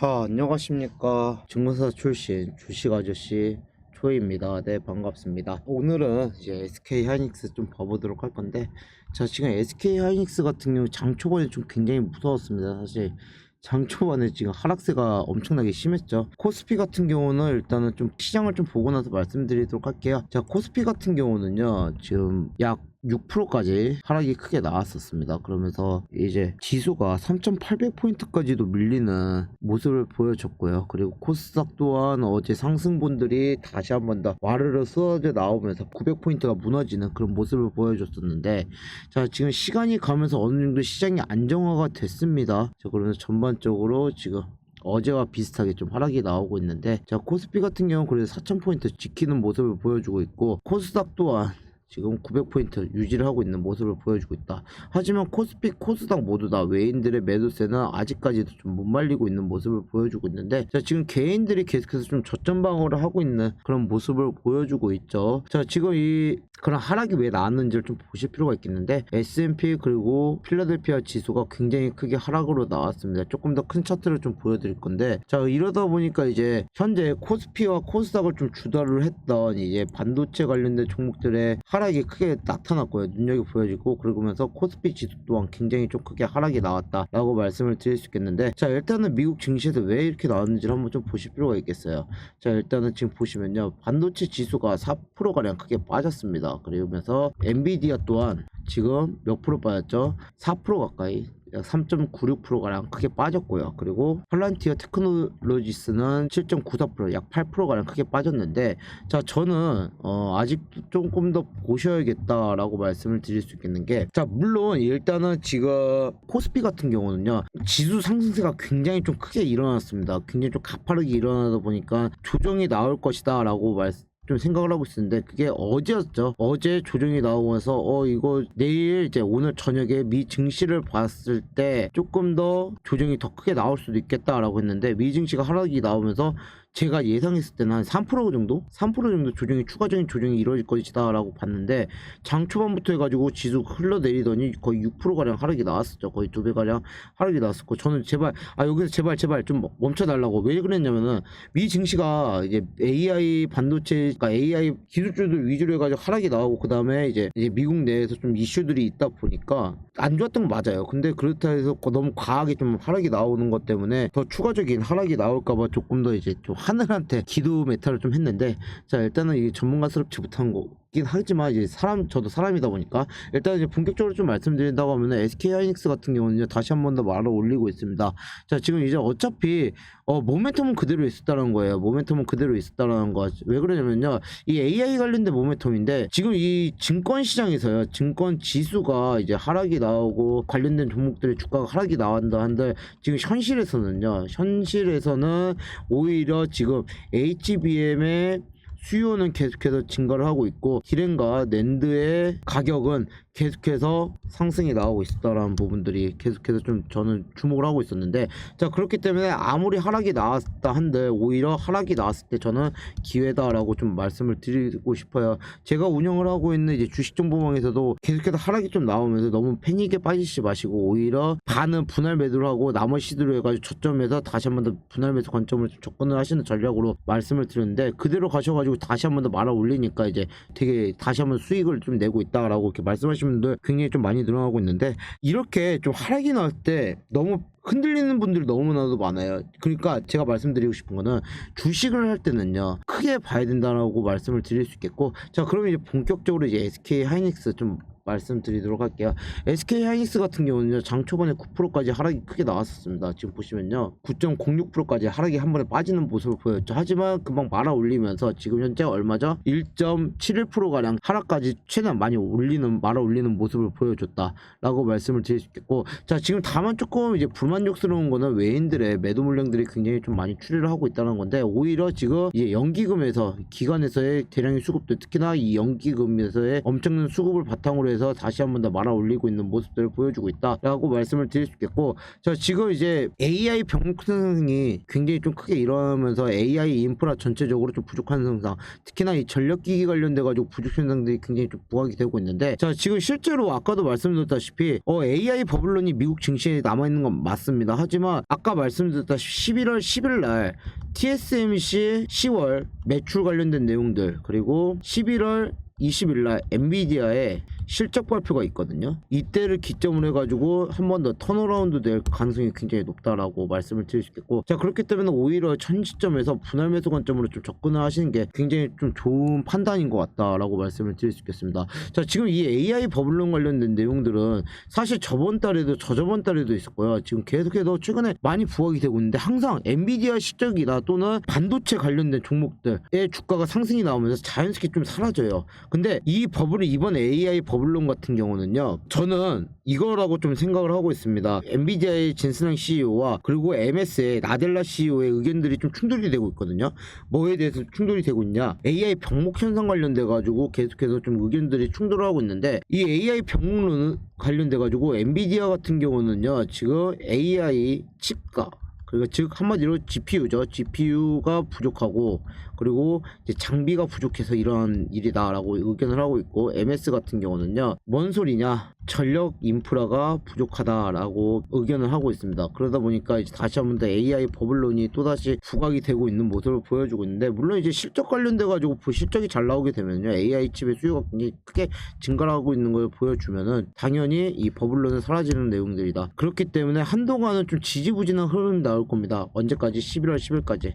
자, 안녕하십니까. 증권사 출신 주식 아저씨 초이입니다. 네, 반갑습니다. 오늘은 이제 SK 하이닉스 좀 봐보도록 할 건데, 자, 지금 SK 하이닉스 같은 경우 장 초반에 좀 굉장히 무서웠습니다. 사실. 장 초반에 지금 하락세가 엄청나게 심했죠. 코스피 같은 경우는 일단은 좀 시장을 좀 보고 나서 말씀드리도록 할게요. 자, 코스피 같은 경우는요, 지금 약 6%까지 하락이 크게 나왔었습니다. 그러면서 이제 지수가 3,800포인트까지도 밀리는 모습을 보여줬고요. 그리고 코스닥 또한 어제 상승분들이 다시 한 번 더 와르르 쏟아져 나오면서 900포인트가 무너지는 그런 모습을 보여줬었는데 자 지금 시간이 가면서 어느 정도 시장이 안정화가 됐습니다. 자 그러면서 전반적으로 지금 어제와 비슷하게 좀 하락이 나오고 있는데 자 코스피 같은 경우는 그래도 4,000포인트 지키는 모습을 보여주고 있고 코스닥 또한 지금 900포인트 유지를 하고 있는 모습을 보여주고 있다. 하지만 코스피, 코스닥 모두 다 외인들의 매도세는 아직까지도 좀 못 말리고 있는 모습을 보여주고 있는데 자 지금 개인들이 계속해서 좀 저점 방어를 하고 있는 그런 모습을 보여주고 있죠. 자 지금 이 그런 하락이 왜 나왔는지를 좀 보실 필요가 있겠는데 S&P 그리고 필라델피아 지수가 굉장히 크게 하락으로 나왔습니다. 조금 더 큰 차트를 좀 보여드릴 건데 자 이러다 보니까 이제 현재 코스피와 코스닥을 좀 주도를 했던 이제 반도체 관련된 종목들의 하락 이 크게 나타났고요. 눈여겨 보여지고 그러면서 코스피 지수 또한 굉장히 좀 크게 하락이 나왔다라고 말씀을 드릴 수 있겠는데 자 일단은 미국 증시에서 왜 이렇게 나왔는지를 한번 좀 보실 필요가 있겠어요. 자 일단은 지금 보시면요 반도체 지수가 4%가량 크게 빠졌습니다. 그러면서 엔비디아 또한 지금 몇 프로 빠졌죠? 4% 가까이 약 3.96%가량 크게 빠졌고요. 그리고 펄란티어 테크놀로지스는 7.94%약 8%가량 크게 빠졌는데 자 저는 어, 아직도 조금 더 보셔야겠다라고 말씀을 드릴 수 있겠는 게 자 물론 일단은 지금 코스피 같은 경우는요 지수 상승세가 굉장히 좀 크게 일어났습니다. 굉장히 좀 가파르게 일어나다 보니까 조정이 나올 것이다라고 말씀 좀 생각을 하고 있었는데 그게 어제였죠. 어제 조정이 나오면서 어 이거 내일 이제 오늘 저녁에 미 증시를 봤을 때 조금 더 조정이 더 크게 나올 수도 있겠다라고 했는데 미 증시가 하락이 나오면서 제가 예상했을 때는 한 3% 정도? 3% 정도 조정이 추가적인 조정이 이루어질 것이다라고 봤는데 장 초반부터 해가지고 지수 흘러내리더니 거의 6%가량 하락이 나왔었죠. 거의 두 배가량 하락이 나왔었고 저는 제발 아 여기서 제발 제발 좀 멈춰달라고 왜 그랬냐면은 미 증시가 이제 AI 반도체 그러니까 AI 기술주들 위주로 해가지고 하락이 나오고 그 다음에 이제, 이제 미국 내에서 좀 이슈들이 있다 보니까 안 좋았던 건 맞아요. 근데 그렇다 해서 너무 과하게 좀 하락이 나오는 것 때문에 더 추가적인 하락이 나올까봐 조금 더 이제 좀 하늘한테 기도 메타를 좀 했는데 자 일단은 이게 전문가스럽지 못한 거 긴 하지만 이제 사람 저도 사람이다 보니까 일단 이제 본격적으로 좀 말씀드린다고 하면은 SK 하이닉스 같은 경우는 다시 한 번 더 말을 올리고 있습니다. 자 지금 이제 어차피 어 모멘텀은 그대로 있었다는 거예요. 모멘텀은 그대로 있었다는 거. 왜 그러냐면요. 이 AI 관련된 모멘텀인데 지금 이 증권 시장에서요. 증권 지수가 이제 하락이 나오고 관련된 종목들의 주가가 하락이 나온다 한들 지금 현실에서는요. 현실에서는 오히려 지금 HBM의 수요는 계속해서 증가를 하고 있고 기렌과 낸드의 가격은 계속해서 상승이 나오고 있었다라는 부분들이 계속해서 좀 저는 주목을 하고 있었는데 자 그렇기 때문에 아무리 하락이 나왔다 한들 오히려 하락이 나왔을 때 저는 기회다라고 좀 말씀을 드리고 싶어요. 제가 운영을 하고 있는 이제 주식정보망에서도 계속해서 하락이 좀 나오면서 너무 패닉에 빠지지 마시고 오히려 반은 분할 매도를 하고 나머지 시도를 해가지고 저점에서 다시 한 번 더 분할 매수 관점을 좀 접근을 하시는 전략으로 말씀을 드렸는데 그대로 가셔가지고 다시 한 번 더 말아 올리니까 이제 되게 다시 한 번 수익을 좀 내고 있다라고 이렇게 말씀하시는 분들 굉장히 좀 많이 늘어나고 있는데 이렇게 좀 하락이 나올 때 너무 흔들리는 분들이 너무나도 많아요. 그러니까 제가 말씀드리고 싶은 거는 주식을 할 때는요 크게 봐야 된다라고 말씀을 드릴 수 있겠고 자 그러면 이제 본격적으로 이제 SK 하이닉스 좀 말씀드리도록 할게요. SK 하이닉스 같은 경우는요 장 초반에 9%까지 하락이 크게 나왔었습니다. 지금 보시면요 9.06%까지 하락이 한 번에 빠지는 모습을 보였죠. 하지만 금방 말아 올리면서 지금 현재 얼마죠? 1.71% 가량 하락까지 최대한 많이 올리는 말아 올리는 모습을 보여줬다라고 말씀을 드릴 수 있겠고 자 지금 다만 조금 이제 불만족스러운 거는 외인들의 매도 물량들이 굉장히 좀 많이 출혈을 하고 있다는 건데 오히려 지금 이제 연기금에서 기관에서의 대량의 수급들 특히나 이 연기금에서의 엄청난 수급을 바탕으로 해서 통해서 다시 한 번 더 말아 올리고 있는 모습들을 보여주고 있다라고 말씀을 드릴 수 있겠고 자 지금 이제 AI 현상이 굉장히 좀 크게 일어나면서 AI 인프라 전체적으로 좀 부족한 현상 특히나 이 전력기기 관련돼 가지고 부족 현상들이 굉장히 좀 부각이 되고 있는데 자 지금 실제로 아까도 말씀드렸다시피 어, AI 버블론이 미국 증시에 남아 있는 건 맞습니다. 하지만 아까 말씀드렸다시피 11월 10일 날 TSMC 10월 매출 관련된 내용들 그리고 11월 20일 날 엔비디아의 실적 발표가 있거든요. 이때를 기점으로 해가지고 한 번 더 턴어라운드 될 가능성이 굉장히 높다라고 말씀을 드릴 수 있겠고 자 그렇기 때문에 오히려 현 시점에서 분할 매수 관점으로 좀 접근을 하시는 게 굉장히 좀 좋은 판단인 것 같다라고 말씀을 드릴 수 있겠습니다. 자 지금 이 AI 버블론 관련된 내용들은 사실 저번 달에도 저저번 달에도 있었고요. 지금 계속해서 최근에 많이 부각이 되고 있는데 항상 엔비디아 실적이나 또는 반도체 관련된 종목들의 주가가 상승이 나오면서 자연스럽게 좀 사라져요. 근데 이 버블이 이번 AI 버블 론 같은 경우는요. 저는 이거라고 좀 생각을 하고 있습니다. 엔비디아의 진스랑 CEO와 그리고 MS의 나델라 CEO의 의견들이 좀 충돌이 되고 있거든요. 뭐에 대해서 충돌이 되고 있냐? AI 병목 현상 관련돼 가지고 계속해서 좀 의견들이 충돌을 하고 있는데 이 AI 병목론 관련돼 가지고 엔비디아 같은 경우는요. 지금 AI 칩가 그리고 즉 한마디로 GPU죠. GPU가 부족하고 그리고 장비가 부족해서 이런 일이다라고 의견을 하고 있고 MS 같은 경우는요. 뭔 소리냐? 전력 인프라가 부족하다라고 의견을 하고 있습니다. 그러다 보니까 이제 다시 한번 더 AI 버블론이 또다시 부각이 되고 있는 모습을 보여주고 있는데 물론 이제 실적 관련돼 가지고 실적이 잘 나오게 되면요. AI 칩의 수요가 굉장히 크게 증가하고 있는 걸 보여주면은 당연히 이 버블론은 사라지는 내용들이다. 그렇기 때문에 한동안은 좀 지지부진한 흐름이 나올 겁니다. 언제까지? 11월 10일까지.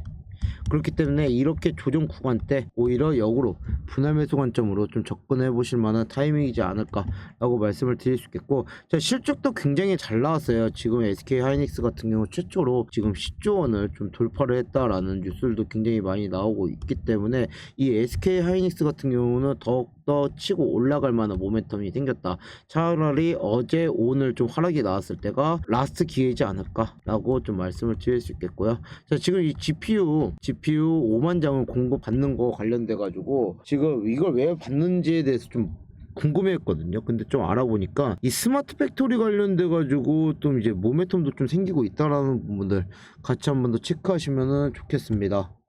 그렇기 때문에 이렇게 조정 구간 때 오히려 역으로 분할 매수 관점으로 좀 접근해 보실 만한 타이밍이지 않을까라고 말씀을 드릴 수 있겠고 자 실적도 굉장히 잘 나왔어요. 지금 SK 하이닉스 같은 경우 최초로 지금 10조 원을 좀 돌파를 했다라는 뉴스들도 굉장히 많이 나오고 있기 때문에 이 SK 하이닉스 같은 경우는 더욱 더 치고 올라갈 만한 모멘텀이 생겼다 차라리 어제 오늘 좀 하락이 나왔을 때가 라스트 기회이지 않을까라고 좀 말씀을 드릴 수 있겠고요 자 지금 이 GPU GPU 5만 장을 공급받는 거 관련돼 가지고 지금 이걸 왜 받는지에 대해서 좀 궁금했거든요. 근데 좀 알아보니까 이 스마트 팩토리 관련돼 가지고 좀 이제 모멘텀도 좀 생기고 있다라는 부분들 같이 한번 더 체크하시면 좋겠습니다.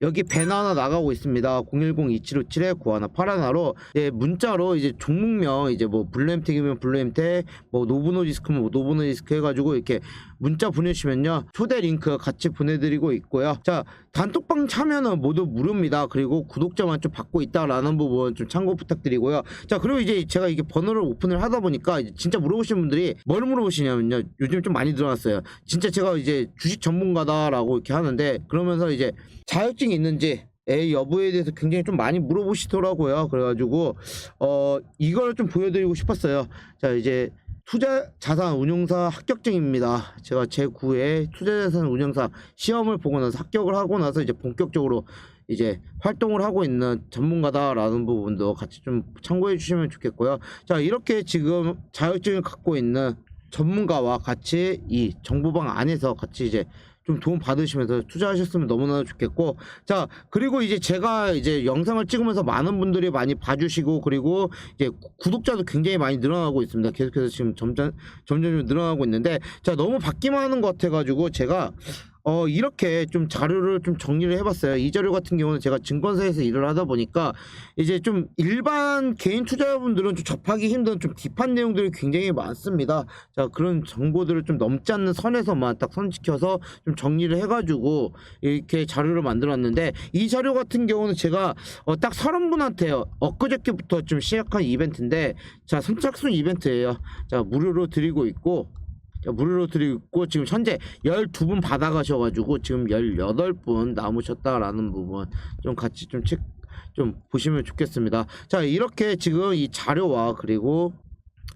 여기 배너 하나 나가고 있습니다. 010-2757-9181로 예, 문자로 이제 종목명 이제 뭐 블루엠텍이면 블루엠텍, 뭐 노브노디스크면 뭐 노브노디스크 해가지고 이렇게 문자 보내주시면요 초대 링크 같이 보내드리고 있고요. 자 단톡방 참여는 모두 무료입니다. 그리고 구독자만 좀 받고 있다라는 부분 좀 참고 부탁드리고요. 자 그리고 이제 제가 이게 번호를 오픈을 하다 보니까 진짜 물어보시는 분들이 뭘 물어보시냐면요 요즘 좀 많이 늘어났어요. 진짜 제가 이제 주식 전문가다라고 이렇게 하는데 그러면서 이제 자격증이 있는지 의 여부에 대해서 굉장히 좀 많이 물어보시더라고요. 그래가지고 어 이걸 좀 보여드리고 싶었어요. 자 이제 투자 자산 운용사 합격증입니다. 제가 제 9회 투자 자산 운용사 시험을 보고 나서 합격을 하고 나서 이제 본격적으로 이제 활동을 하고 있는 전문가다라는 부분도 같이 좀 참고해 주시면 좋겠고요. 자 이렇게 지금 자격증을 갖고 있는 전문가와 같이 이 정보방 안에서 같이 이제 좀 도움 받으시면서 투자하셨으면 너무나 좋겠고. 자 그리고 이제 제가 이제 영상을 찍으면서 많은 분들이 많이 봐주시고 그리고 이제 구- 구독자도 굉장히 많이 늘어나고 있습니다. 계속해서 지금 점점 점점 늘어나고 있는데 자 너무 받기만 하는 것 같아가지고 제가 어 이렇게 좀 자료를 좀 정리를 해봤어요. 이 자료 같은 경우는 제가 증권사에서 일을 하다 보니까 이제 좀 일반 개인 투자자분들은 좀 접하기 힘든 좀 딥한 내용들이 굉장히 많습니다. 자 그런 정보들을 좀 넘지 않는 선에서만 딱 선 지켜서 좀 정리를 해가지고 이렇게 자료를 만들었는데 이 자료 같은 경우는 제가 어, 딱 서른 분한테 엊그저께부터 좀 시작한 이벤트인데 자 선착순 이벤트예요. 자 무료로 드리고 있고 자, 무료로 드리고 지금 현재 12분 받아가셔가지고 지금 18분 남으셨다라는 부분 좀 같이 좀 책, 좀 보시면 좋겠습니다. 자, 이렇게 지금 이 자료와 그리고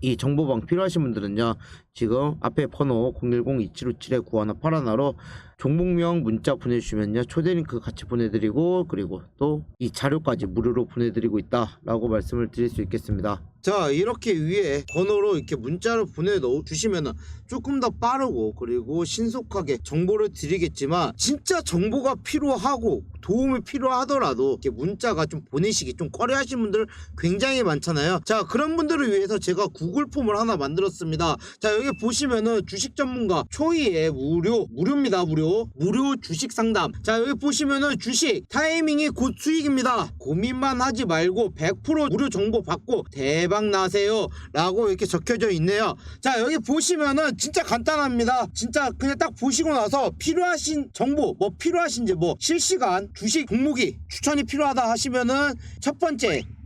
이 정보방 필요하신 분들은요, 지금 앞에 번호 010-2757-9181로 종목명 문자 보내주시면요, 초대 링크 같이 보내드리고, 그리고 또 이 자료까지 무료로 보내드리고 있다라고 말씀을 드릴 수 있겠습니다. 자, 이렇게 위에 번호로 이렇게 문자를 보내 주시면은 조금 더 빠르고 그리고 신속하게 정보를 드리겠지만 진짜 정보가 필요하고 도움이 필요하더라도 이렇게 문자가 좀 보내시기 좀 꺼려하시는 분들 굉장히 많잖아요. 자 그런 분들을 위해서 제가 구글 폼을 하나 만들었습니다. 자 여기 보시면은 주식 전문가 초이의 무료 무료입니다 무료 무료 주식 상담. 자 여기 보시면은 주식 타이밍이 곧 수익입니다. 고민만 하지 말고 100% 무료 정보 받고 대박 나세요. 라고 이렇게 적혀져 있네요. 자 여기 보시면은 진짜 간단합니다. 진짜 그냥 딱 보시고 나서 필요하신 정보 뭐 필요하신지 뭐 실시간 주식 종목이 추천이 필요하다 하시면은 첫 번째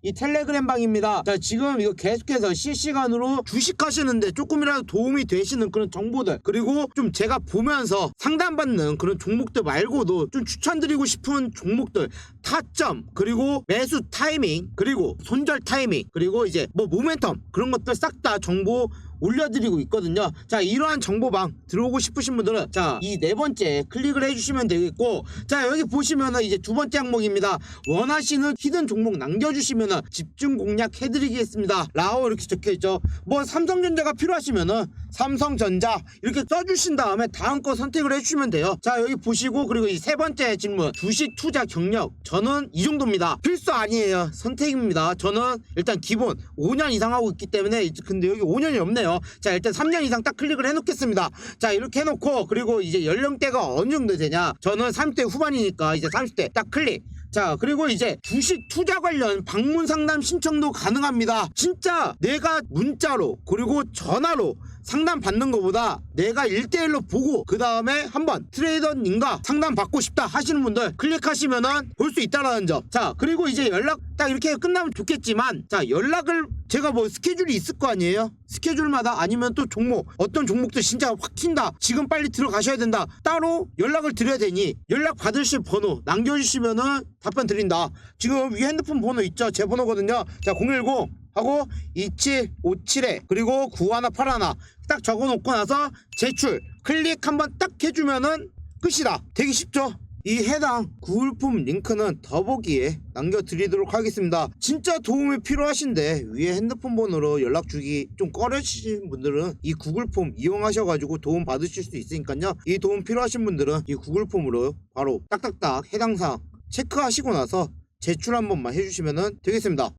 이 텔레그램 방입니다. 자, 지금 이거 계속해서 실시간으로 주식하시는데 조금이라도 도움이 되시는 그런 정보들 그리고 좀 제가 보면서 상담받는 그런 종목들 말고도 좀 추천드리고 싶은 종목들 타점 그리고 매수 타이밍 그리고 손절 타이밍 그리고 이제 뭐 모멘텀 그런 것들 싹 다 정보 올려드리고 있거든요. 자, 이러한 정보방 들어오고 싶으신 분들은 자, 이 네 번째 클릭을 해주시면 되겠고, 자, 여기 보시면은 이제 두 번째 항목입니다. 원하시는 히든 종목 남겨주시면은 집중 공략 해드리겠습니다. 라고 이렇게 적혀 있죠. 뭐 삼성전자가 필요하시면은 삼성전자 이렇게 써주신 다음에 다음 거 선택을 해주시면 돼요. 자, 여기 보시고 그리고 이 세 번째 질문 주식 투자 경력 저는 이 정도입니다. 필수 아니에요. 선택입니다. 저는 일단 기본 5년 이상 하고 있기 때문에 근데 여기 5년이 없네요. 자, 일단 3년 이상 딱 클릭을 해놓겠습니다. 자, 이렇게 해놓고 그리고 이제 연령대가 어느 정도 되냐? 저는 30대 후반이니까 이제 30대 딱 클릭. 자 그리고 이제 주식 투자 관련 방문 상담 신청도 가능합니다 진짜 내가 문자로 그리고 전화로 상담 받는 것보다 내가 일대일로 보고 그 다음에 한번 트레이더님과 상담 받고 싶다 하시는 분들 클릭하시면은 볼 수 있다라는 점 자 그리고 이제 연락 딱 이렇게 끝나면 좋겠지만 자 연락을 제가 뭐 스케줄이 있을 거 아니에요? 스케줄마다 아니면 또 종목 어떤 종목도 진짜 확 튄다 지금 빨리 들어가셔야 된다 따로 연락을 드려야 되니 연락 받으실 번호 남겨주시면은 답변 드린다. 지금 위 핸드폰 번호 있죠? 제 번호거든요. 자010 하고 2757에 그리고 9181딱 적어놓고 나서 제출 클릭 한번 딱 해주면은 끝이다 되게 쉽죠 이 해당 구울품 링크는 더보기에 남겨드리도록 하겠습니다. 진짜 도움이 필요하신데 위에 핸드폰 번호로 연락 주기 좀 꺼려지신 분들은 이 구글폼 이용하셔가지고 도움 받으실 수 있으니까요. 이 도움 필요하신 분들은 이 구글폼으로 바로 딱딱딱 해당 사항 체크하시고 나서 제출 한 번만 해주시면 되겠습니다.